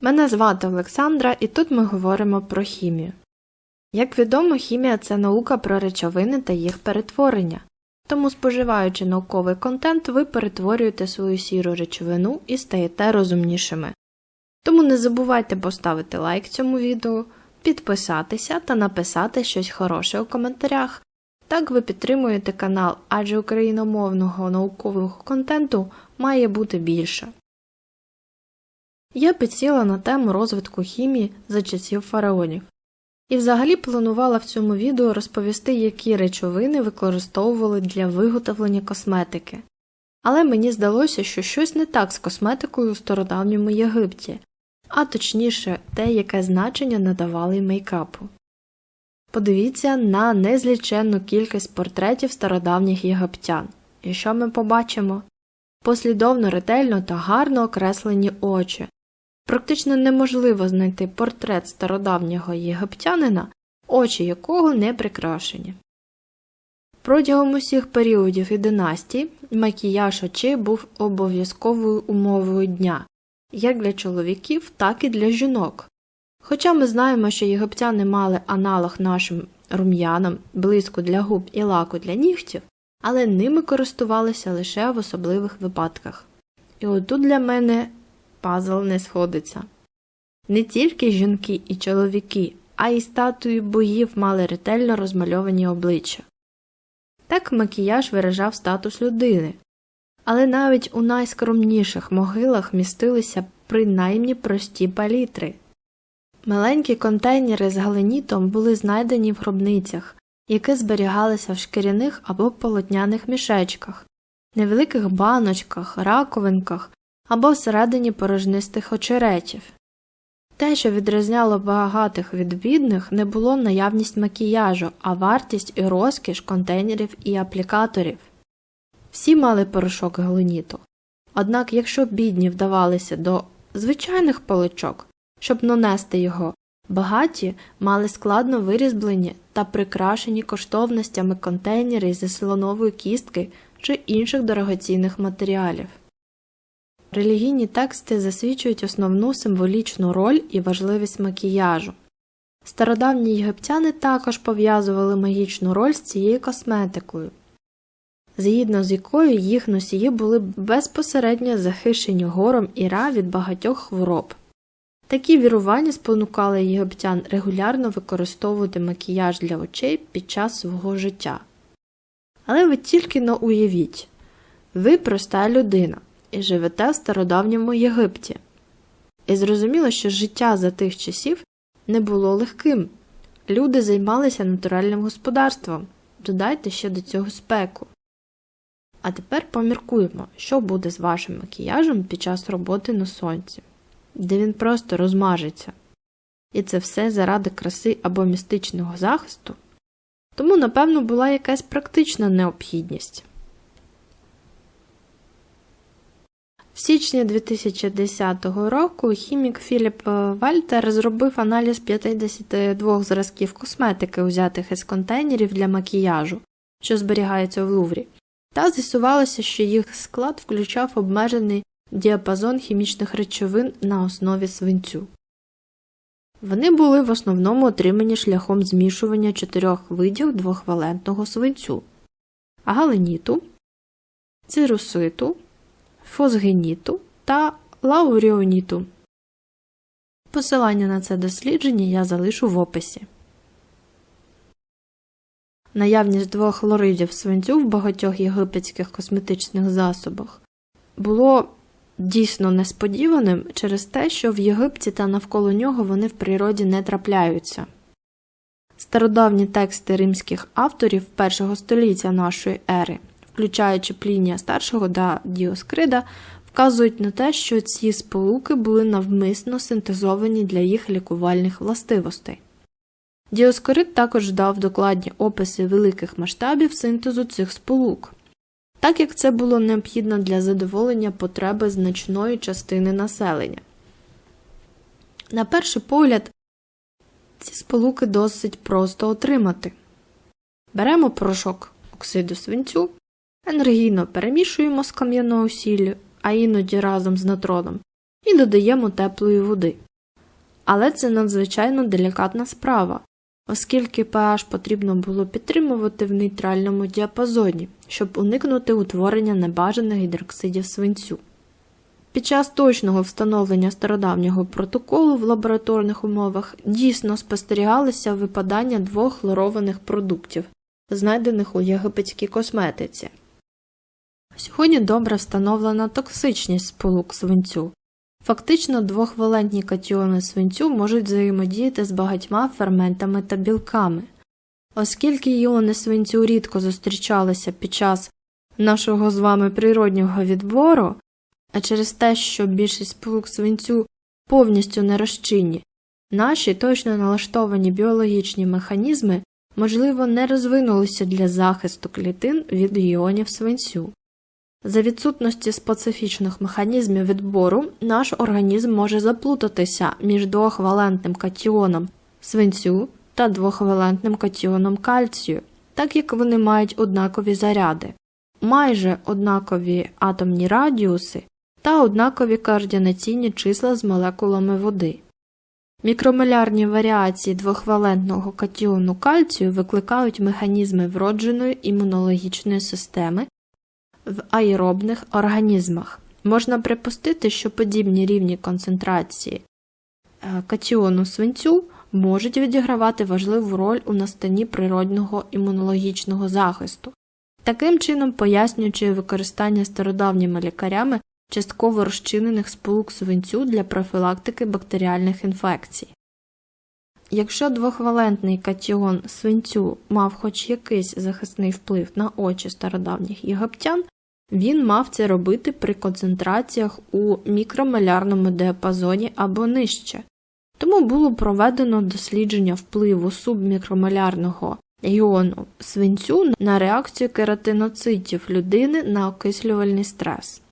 Мене звати Олександра, і тут ми говоримо про хімію. Як відомо, хімія це наука про речовини та їх перетворення. Тому, споживаючи науковий контент, ви перетворюєте свою сіру речовину і стаєте розумнішими. Тому не забувайте поставити лайк цьому відео, підписатися та написати щось хороше у коментарях. Так ви підтримуєте канал, адже україномовного наукового контенту має бути більше. Я підсіла на тему розвитку хімії за часів фараонів. І взагалі планувала в цьому відео розповісти, які речовини використовували для виготовлення косметики. Але мені здалося, що щось не так з косметикою у стародавньому Єгипті, а точніше те, яке значення надавали мейкапу. Подивіться на незліченну кількість портретів стародавніх єгиптян. І що ми побачимо? Послідовно, ретельно та гарно окреслені очі. Практично неможливо знайти портрет стародавнього єгиптянина, очі якого не прикрашені. Протягом усіх періодів і династій макіяж очей був обов'язковою умовою дня, як для чоловіків, так і для жінок. Хоча ми знаємо, що єгиптяни мали аналог нашим рум'янам, блиску для губ і лаку для нігтів, але ними користувалися лише в особливих випадках. І отут для мене пазл не сходиться. Не тільки жінки і чоловіки, а й статуї богів мали ретельно розмальовані обличчя. Так макіяж виражав статус людини, але навіть у найскромніших могилах містилися принаймні прості палітри. Маленькі контейнери з галенітом були знайдені в гробницях, які зберігалися в шкіряних або полотняних мішечках, невеликих баночках, раковинках або всередині порожнистих очеретів. Те, що відрізняло багатих від бідних, не було наявність макіяжу, а вартість і розкіш контейнерів і аплікаторів. Всі мали порошок гленіту. Однак, якщо бідні вдавалися до звичайних паличок, щоб нанести його, багаті мали складно вирізблені та прикрашені коштовностями контейнери зі слонової кістки чи інших дорогоцінних матеріалів. Релігійні тексти засвідчують основну символічну роль і важливість макіяжу. Стародавні єгиптяни також пов'язували магічну роль з цією косметикою, згідно з якою їх носії були безпосередньо захищені гором іра від багатьох хвороб. Такі вірування спонукали єгиптян регулярно використовувати макіяж для очей під час свого життя. Але ви тільки но уявіть ви проста людина і живете в стародавньому Єгипті. І зрозуміло, що життя за тих часів не було легким. Люди займалися натуральним господарством, додайте ще до цього спеку. А тепер поміркуємо, що буде з вашим макіяжем під час роботи на сонці, де він просто розмажеться. І це все заради краси або містичного захисту. Тому, напевно, була якась практична необхідність. Січні 2010 року хімік Філіп Вальтер зробив аналіз 52 зразків косметики, узятих із контейнерів для макіяжу, що зберігається в Луврі, та з'ясувалося, що їх склад включав обмежений діапазон хімічних речовин на основі свинцю. Вони були в основному отримані шляхом змішування чотирьох видів двохвалентного свинцю галеніту, цируситу, фосгеніту та лауріоніту. Посилання на це дослідження я залишу в описі. Наявність двох хлоридів свинцю в багатьох єгипетських косметичних засобах було дійсно несподіваним через те, що в Єгипті та навколо нього вони в природі не трапляються. Стародавні тексти римських авторів першого століття нашої ери, включаючи Плінія старшого та Діоскрида, вказують на те, що ці сполуки були навмисно синтезовані для їх лікувальних властивостей. Діоскорид також дав докладні описи великих масштабів синтезу цих сполук, так як це було необхідно для задоволення потреби значної частини населення. На перший погляд, ці сполуки досить просто отримати. Беремо порошок оксиду свинцю, енергійно перемішуємо з кам'яною сіллю, а іноді разом з натроном, і додаємо теплої води. Але це надзвичайно делікатна справа, оскільки pH потрібно було підтримувати в нейтральному діапазоні, щоб уникнути утворення небажаних гідроксидів свинцю. Під час точного встановлення стародавнього протоколу в лабораторних умовах дійсно спостерігалися випадання двох хлорованих продуктів, знайдених у єгипетській косметиці. Сьогодні добре встановлена токсичність сполук свинцю. Фактично двохвалентні катіони свинцю можуть взаємодіяти з багатьма ферментами та білками. Оскільки іони свинцю рідко зустрічалися під час нашого з вами природнього відбору, а через те, що більшість сполук свинцю повністю нерозчинні, наші точно налаштовані біологічні механізми, можливо, не розвинулися для захисту клітин від іонів свинцю. За відсутності специфічних механізмів відбору наш організм може заплутатися між двохвалентним катіоном свинцю та двохвалентним катіоном кальцію, так як вони мають однакові заряди, майже однакові атомні радіуси та однакові координаційні числа з молекулами води. Мікромолярні варіації двохвалентного катіону кальцію викликають механізми вродженої імунологічної системи в аеробних організмах. Можна припустити, що подібні рівні концентрації е, катіону свинцю можуть відігравати важливу роль у настанні природного імунологічного захисту, таким чином пояснюючи використання стародавніми лікарями частково розчинених сполук свинцю для профілактики бактеріальних інфекцій. Якщо двохвалентний катіон свинцю мав хоч якийсь захисний вплив на очі стародавніх єгиптян, він мав це робити при концентраціях у мікромолярному діапазоні або нижче, тому було проведено дослідження впливу субмікромолярного іону свинцю на реакцію кератиноцитів людини на окислювальний стрес.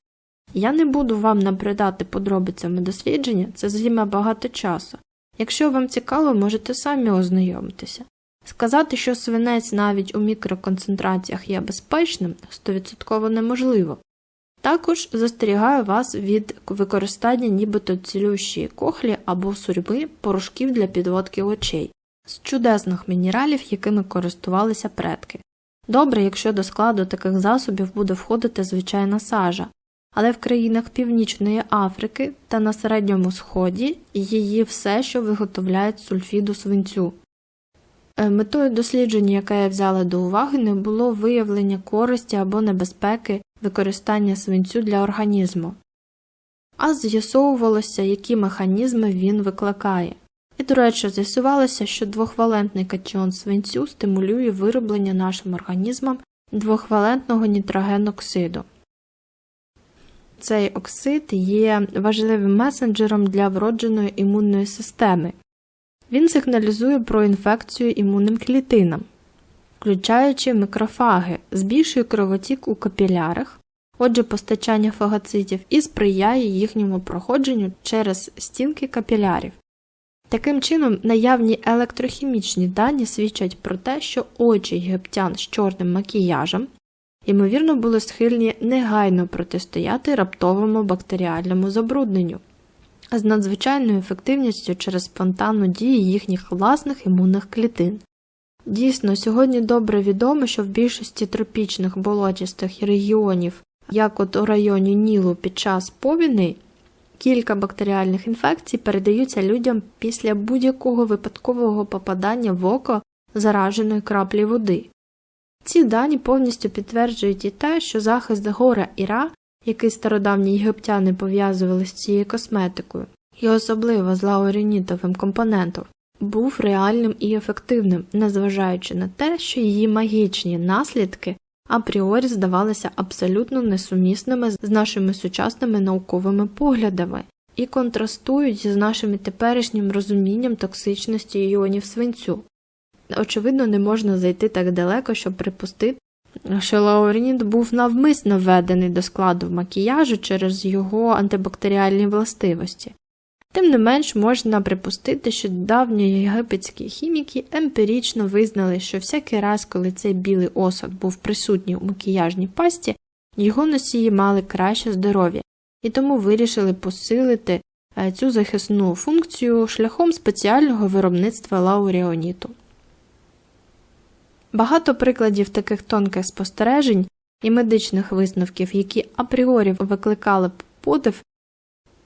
Я не буду вам набридати подробицями дослідження, це займе багато часу. Якщо вам цікаво, можете самі ознайомитися. Сказати, що свинець навіть у мікроконцентраціях є безпечним, 100% неможливо. Також застерігаю вас від використання нібито цілющої кохлі або сурьми порошків для підводки очей з чудесних мінералів, якими користувалися предки. Добре, якщо до складу таких засобів буде входити звичайна сажа, але в країнах Північної Африки та на Середньому Сході її все, що виготовляють сульфіду свинцю. Е, Метою дослідження, яке я взяла до уваги, не було виявлення користі або небезпеки використання свинцю для організму, а з'ясовувалося, які механізми він викликає. І, до речі, з'ясувалося, що двохвалентний катіон свинцю стимулює вироблення нашим організмом двохвалентного нітрогеноксиду. Цей оксид є важливим месенджером для вродженої імунної системи. Він сигналізує про інфекцію імунним клітинам, включаючи микрофаги, збільшує кровотік у капілярах, отже, постачання фагоцитів і сприяє їхньому проходженню через стінки капілярів. Таким чином, наявні електрохімічні дані свідчать про те, що очі єгиптян з чорним макіяжем ймовірно були схильні негайно протистояти раптовому бактеріальному забрудненню, з надзвичайною ефективністю через спонтанну дію їхніх власних імунних клітин. Дійсно, сьогодні добре відомо, що в більшості тропічних болотістих регіонів, як от у районі Нілу під час повіней, кілька бактеріальних інфекцій передаються людям після будь-якого випадкового попадання в око зараженої краплі води. Ці дані повністю підтверджують і те, що захист гора Іра, який стародавні єгиптяни пов'язували з цією косметикою, і особливо з лаурінітовим компонентом, був реальним і ефективним, незважаючи на те, що її магічні наслідки апріорі здавалися абсолютно несумісними з нашими сучасними науковими поглядами і контрастують з нашим теперішнім розумінням токсичності іонів свинцю. Очевидно, не можна зайти так далеко, щоб припустити, що лаурініт був навмисно введений до складу макіяжу через його антибактеріальні властивості. Тим не менш можна припустити, що давні єгипетські хіміки емпірічно визнали, що всякий раз, коли цей білий осад був присутній у макіяжній пасті, його носії мали краще здоров'я і тому вирішили посилити е, цю захисну функцію шляхом спеціального виробництва лауріоніту. Багато прикладів таких тонких спостережень і медичних висновків, які апріорі викликали б подив,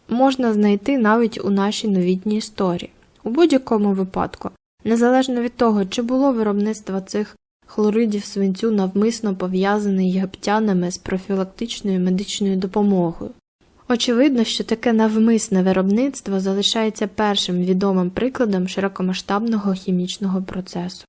можна знайти навіть у нашій новітній історії. У будь-якому випадку, незалежно від того, чи було виробництво цих хлоридів свинцю навмисно пов'язане єгиптянами з профілактичною медичною допомогою. Очевидно, що таке навмисне виробництво залишається першим відомим прикладом широкомасштабного хімічного процесу.